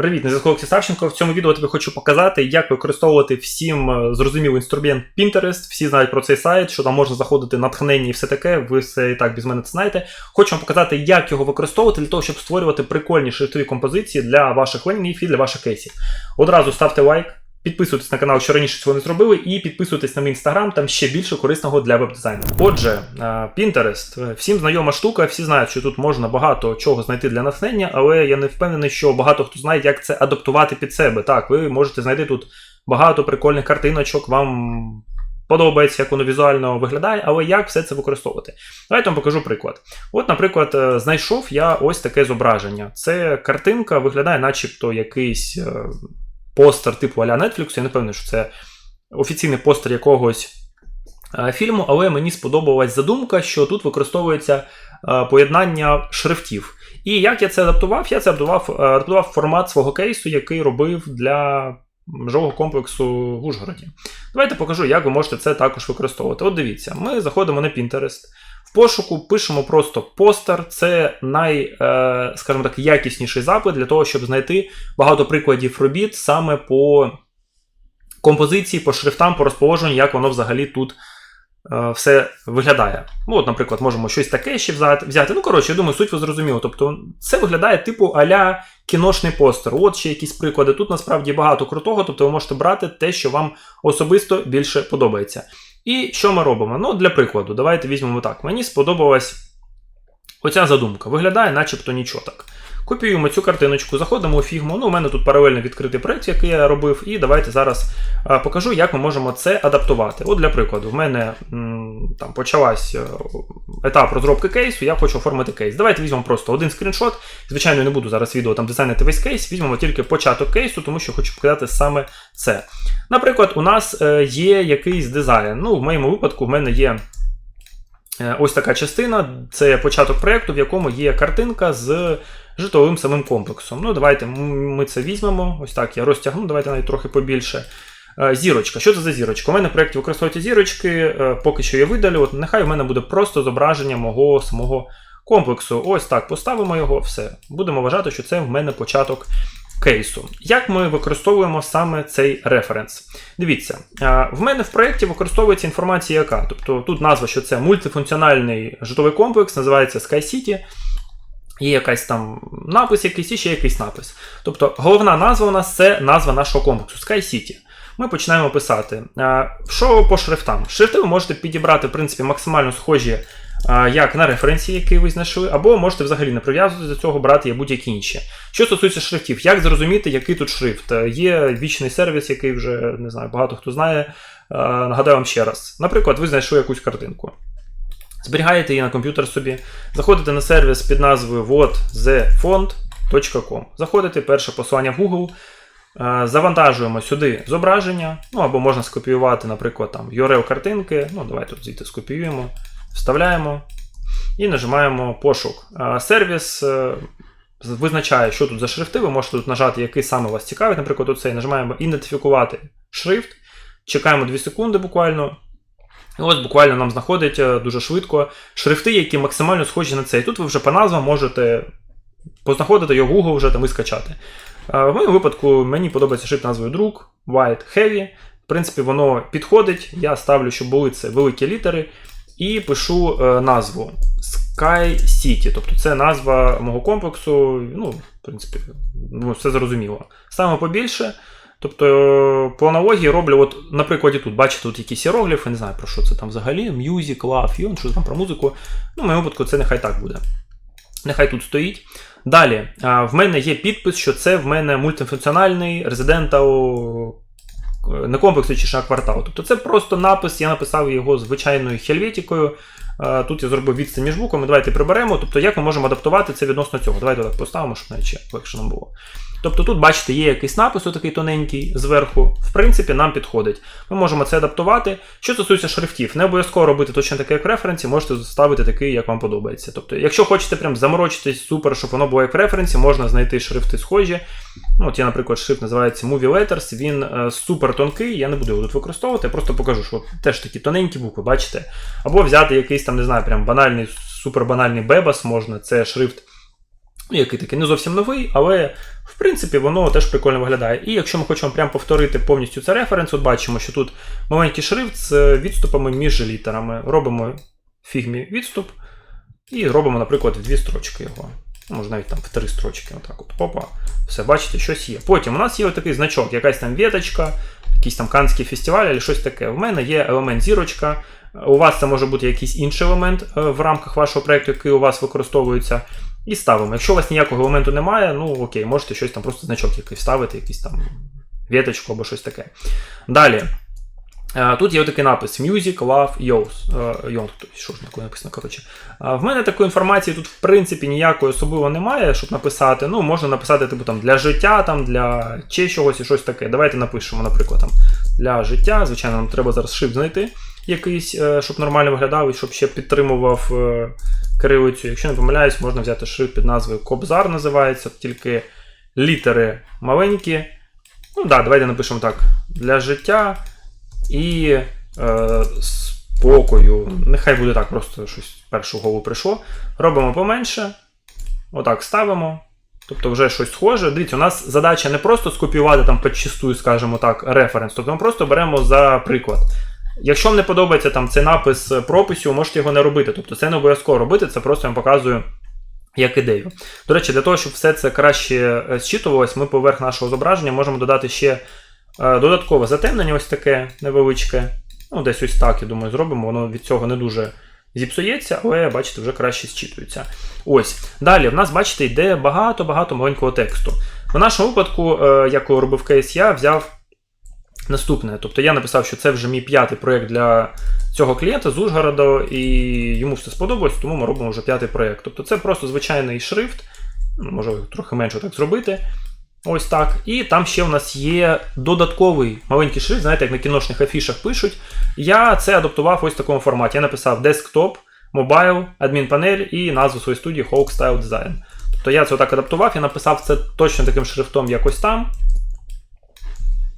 Привіт, на зв'язку Савченко. В цьому відео тобі хочу показати, як використовувати всім е, зрозумілий інструмент Pinterest. Всі знають про цей сайт, що там можна заходити натхнення і все таке. Ви все і так без мене це знаєте. Хочу вам показати, як його використовувати для того, щоб створювати прикольні шрифтові композиції для ваших лендінгів і для ваших кейсів. Одразу ставте лайк. Підписуйтесь на канал, що раніше цього не зробили, і підписуйтесь на мій інстаграм, там ще більше корисного для веб-дизайну. Отже, е, Pinterest. Всім знайома штука, всі знають, що тут можна багато чого знайти для натхнення, але я не впевнений, що багато хто знає, як це адаптувати під себе. Так, ви можете знайти тут багато прикольних картиночок, вам подобається, як воно візуально виглядає, але як все це використовувати. Давайте вам покажу приклад. От, наприклад, е, знайшов я ось таке зображення. Це картинка виглядає, начебто, якийсь. Постер типу а-ля Netflix. Я не певний, що це офіційний постер якогось е, фільму, але мені сподобалась задумка, що тут використовується е, поєднання шрифтів. І як я це адаптував? Я це адаптував, е, адаптував формат свого кейсу, який робив для межового комплексу в Ужгороді. Давайте покажу, як ви можете це також використовувати. От дивіться, ми заходимо на Pinterest. Пошуку пишемо просто постер, це най, е, скажімо так, якісніший запит для того, щоб знайти багато прикладів робіт саме по композиції, по шрифтам, по розположенню, як воно взагалі тут е, все виглядає. Ну, от, наприклад, можемо щось таке ще взяти. Ну, коротше, я думаю, суть ви зрозуміли. Тобто, це виглядає типу а-ля кіношний постер. От ще якісь приклади. Тут насправді багато крутого, тобто ви можете брати те, що вам особисто більше подобається. І що ми робимо? Ну, для прикладу, давайте візьмемо так. Мені сподобалась оця задумка. Виглядає, начебто нічого так. Копіюємо цю картиночку, заходимо у фігму. Ну, у мене тут паралельно відкритий проєкт, який я робив, і давайте зараз а, покажу, як ми можемо це адаптувати. От для прикладу, в мене там почалась е, етап розробки кейсу, я хочу оформити кейс. Давайте візьмемо просто один скріншот. Звичайно, не буду зараз відео там дизайнити весь кейс, візьмемо тільки початок кейсу, тому що хочу показати саме це. Наприклад, у нас е, є якийсь дизайн. Ну, в моєму випадку, в мене є. Е, Ось така частина, це початок проєкту, в якому є картинка з житловим самим комплексом. Ну, давайте ми це візьмемо. Ось так я розтягну, давайте навіть трохи побільше. Е, Зірочка. Що це за зірочка? У мене в проєкті використовуються зірочки, е, поки що я видалю. От нехай у мене буде просто зображення мого самого комплексу. Ось так поставимо його, все. Будемо вважати, що це в мене початок кейсу. Як ми використовуємо саме цей референс? Дивіться, е, в мене в проєкті використовується інформація яка. Тобто тут назва, що це мультифункціональний житловий комплекс, називається Sky City. Є якась там напис, якийсь і ще якийсь напис. Тобто головна назва у нас це назва нашого комплексу Sky City. Ми починаємо писати. Е, Що по шрифтам? Шрифти ви можете підібрати, в принципі, максимально схожі як на референсі, який ви знайшли, або можете взагалі не прив'язувати до цього, брати будь-які інші. Що стосується шрифтів, як зрозуміти, який тут шрифт? Е, Є вічний сервіс, який вже не знаю, багато хто знає. Е, Нагадаю вам ще раз. Наприклад, ви знайшли якусь картинку. Зберігаєте її на комп'ютер собі, заходите на сервіс під назвою whatthefont.com. Заходите, перше посилання в Google, е, завантажуємо сюди зображення, ну або можна скопіювати, наприклад, там URL картинки. Ну, давайте тут звідти скопіюємо, вставляємо і нажимаємо пошук. Е, Сервіс е, визначає, що тут за шрифти. Ви можете тут нажати, який саме вас цікавить. Наприклад, оцей нажимаємо ідентифікувати шрифт. Чекаємо 2 секунди буквально. І ось буквально нам знаходить е, дуже швидко шрифти, які максимально схожі на цей. Тут ви вже по назвам можете познаходити його Google вже там і скачати. В моєму випадку мені подобається шрифт назвою друк, White Heavy. В принципі, воно підходить. Я ставлю, щоб були це великі літери, і пишу е, назву Sky City. Тобто це назва мого комплексу. Ну, в принципі, ну, все зрозуміло. Саме побільше. Тобто, по аналогії роблю, от на прикладі тут, бачите, тут якісь іерогліфи, не знаю про що це там взагалі. Music, love, you, що там про музику. Ну, в моєму випадку це нехай так буде. Нехай тут стоїть. Далі, в мене є підпис, що це в мене мультифункціональний резидентал не комплексу чи шаг квартал. Тобто це просто напис, я написав його звичайною хельветікою. Тут я зробив відстань між буквами, давайте приберемо. Тобто, як ми можемо адаптувати це відносно цього? Давайте так поставимо, щоб навіть легше нам було. Тобто тут, бачите, є якийсь напис, такий тоненький зверху. В принципі, нам підходить. Ми можемо це адаптувати. Що стосується шрифтів, не обов'язково робити точно таке, як референсі, можете ставити такий, як вам подобається. Тобто, якщо хочете прям заморочитись супер, щоб воно було як референсі, можна знайти шрифти схожі. Ну, От я, наприклад, шрифт називається Movie Letters, він е, супер тонкий, я не буду його тут використовувати, я просто покажу, що теж такі тоненькі букви, бачите. Або взяти якийсь там, не знаю, прям банальний, супер банальний Bebas можна, це шрифт який такий не зовсім новий, але в принципі воно теж прикольно виглядає. І якщо ми хочемо прямо повторити повністю цей референс, от бачимо, що тут маленький шрифт з відступами між літерами. Робимо фігмі відступ і робимо, наприклад, в дві строчки його. Може навіть там в три строчки. Отак от. Опа. Все, бачите, щось є. Потім у нас є такий значок, якась там віточка, якийсь там канський фестиваль або щось таке. В мене є елемент зірочка. У вас це може бути якийсь інший елемент е, в рамках вашого проєкту, який у вас використовується. І ставимо. Якщо у вас ніякого елементу немає, ну окей, можете щось там просто значок якийсь ставити, якийсь там віточку або щось таке. Далі. Е, Тут є такий напис Music, Love, Yours. Е, Young, що ж таке написано, коротше. Е, В мене такої інформації тут, в принципі, ніякої особливо немає, щоб написати. Ну, можна написати, типу, там, для життя, там, для ще чогось і щось таке. Давайте напишемо, наприклад, там, для життя. Звичайно, нам треба зараз шрифт знайти якийсь, е, щоб нормально виглядав і щоб ще підтримував е, кирилицю. Якщо не помиляюсь, можна взяти шрифт під назвою Кобзар, називається, тільки літери маленькі. Ну, да, давайте напишемо так. Для життя і е, спокою. Нехай буде так, просто щось в голову прийшло. Робимо поменше. Отак ставимо. Тобто вже щось схоже. Дивіться, у нас задача не просто скопіювати там підчистую, скажімо так, референс. Тобто ми просто беремо за приклад. Якщо вам не подобається там цей напис прописів, можете його не робити. Тобто це не обов'язково робити, це просто я вам показую як ідею. До речі, для того, щоб все це краще е, зчитувалось, ми поверх нашого зображення можемо додати ще е, додаткове затемнення, ось таке невеличке. Ну, десь ось так, я думаю, зробимо. Воно від цього не дуже зіпсується, але бачите, вже краще зчитується. Ось. Далі, в нас, бачите, йде багато-багато маленького тексту. В нашому випадку, е, як робив кейс, я взяв наступне. Тобто я написав, що це вже мій п'ятий проєкт для цього клієнта з Ужгорода, і йому все сподобалось, тому ми робимо вже п'ятий проєкт. Тобто це просто звичайний шрифт, може трохи менше так зробити. Ось так. І там ще у нас є додатковий маленький шрифт, знаєте, як на кіношних афішах пишуть. Я це адаптував ось в такому форматі. Я написав Desktop, Mobile, адмінпанель і назву своєї студії Hawk Style Design. Тобто я це отак адаптував, я написав це точно таким шрифтом, якось там.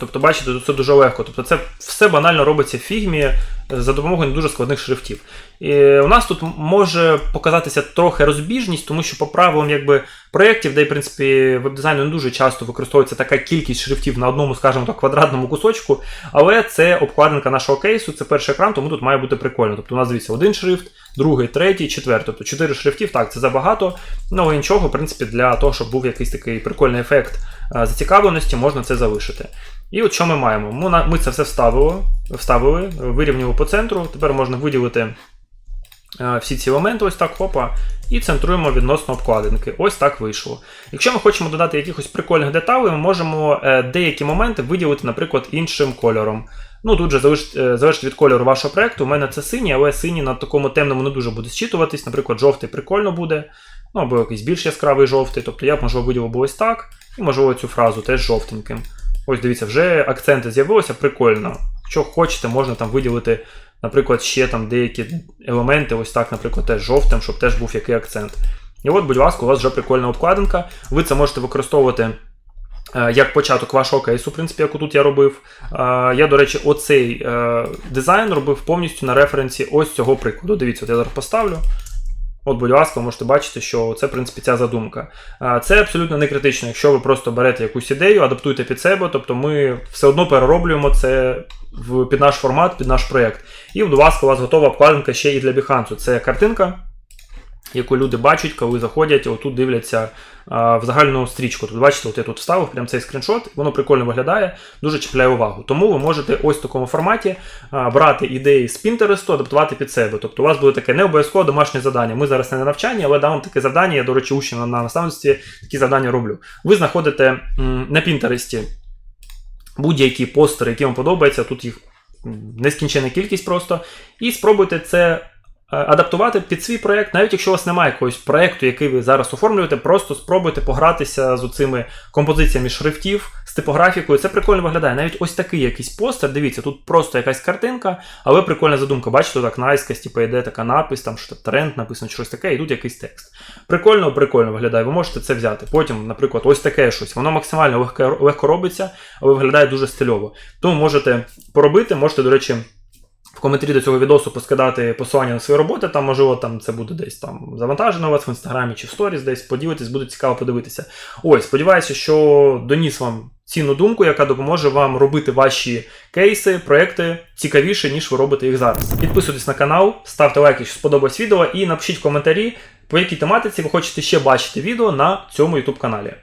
Тобто, бачите, тут це дуже легко. Тобто це все банально робиться в фігмі за допомогою дуже складних шрифтів. І у нас тут може показатися трохи розбіжність, тому що по правилам якби, проєктів, де, в принципі, веб-дизайну не дуже часто використовується така кількість шрифтів на одному, скажімо так, квадратному кусочку, але це обкладинка нашого кейсу, це перший екран, тому тут має бути прикольно. Тобто у нас дивіться один шрифт, другий, третій, четвертий. Тобто чотири шрифтів, так, це забагато, ну, нічого, в принципі, для того, щоб був якийсь такий прикольний ефект зацікавленості, можна це залишити. І от що ми маємо? Ми це все вставили, вставили, вирівняли по центру. Тепер можна виділити всі ці елементи, ось так, хопа, і центруємо відносно обкладинки. Ось так вийшло. Якщо ми хочемо додати якихось прикольних деталей, ми можемо е, деякі моменти виділити, наприклад, іншим кольором. Ну, тут же залежить, е, залежить від кольору вашого проєкту. У мене це синій, але синій на такому темному не дуже буде зчитуватись. Наприклад, жовтий прикольно буде, ну або якийсь більш яскравий жовтий. Тобто я б, можливо, виділив би ось так, і можливо цю фразу теж жовтеньким. Ось дивіться, вже акценти з'явилися, прикольно. Якщо хочете, можна там виділити, наприклад, ще там деякі елементи, ось так, наприклад, теж жовтим, щоб теж був який акцент. І от, будь ласка, у вас вже прикольна обкладинка. Ви це можете використовувати е, як початок вашого кейсу, в принципі, як тут я робив. Е, я, до речі, оцей е, дизайн робив повністю на референсі ось цього прикладу. Дивіться, от я зараз поставлю. От, будь ласка, можете бачити, що це, в принципі, ця задумка. Це абсолютно не критично, якщо ви просто берете якусь ідею, адаптуєте під себе, тобто ми все одно перероблюємо це під наш формат, під наш проєкт. І, будь ласка, у вас готова обкладинка ще і для Behance. Це картинка, яку люди бачать, коли заходять, отут дивляться а, в загальну стрічку. Тут бачите, от я тут вставив прям цей скріншот, воно прикольно виглядає, дуже чіпляє увагу. Тому ви можете ось в такому форматі а, брати ідеї з Pinterest, адаптувати під себе. Тобто у вас буде таке не обов'язково домашнє завдання. Ми зараз не на навчанні, але дам вам таке завдання. Я, до речі, учням на наставництві такі завдання роблю. Ви знаходите м, на Pinterest будь-які постери, які вам подобаються, тут їх нескінчена кількість просто, і спробуйте це. Адаптувати під свій проєкт, навіть якщо у вас немає якогось проєкту, який ви зараз оформлюєте, просто спробуйте погратися з цими композиціями шрифтів, з типографікою. Це прикольно виглядає. Навіть ось такий якийсь постер. Дивіться, тут просто якась картинка, але прикольна задумка. Бачите, так найскась, типу, йде така напис, там що тренд написано, щось таке, і тут якийсь текст. Прикольно, прикольно виглядає. Ви можете це взяти. Потім, наприклад, ось таке щось. Воно максимально легко, легко робиться, але виглядає дуже стильово. Тому можете поробити, можете, до речі. В коментарі до цього відосу поскидати посилання на свої роботи. Там, можливо, там це буде десь там завантажено у вас в інстаграмі чи в сторіс, десь поділитись, буде цікаво подивитися. Ось, сподіваюся, що доніс вам цінну думку, яка допоможе вам робити ваші кейси, проекти цікавіше, ніж ви робите їх зараз. Підписуйтесь на канал, ставте лайк, якщо сподобалось відео, і напишіть в коментарі, по якій тематиці ви хочете ще бачити відео на цьому YouTube каналі.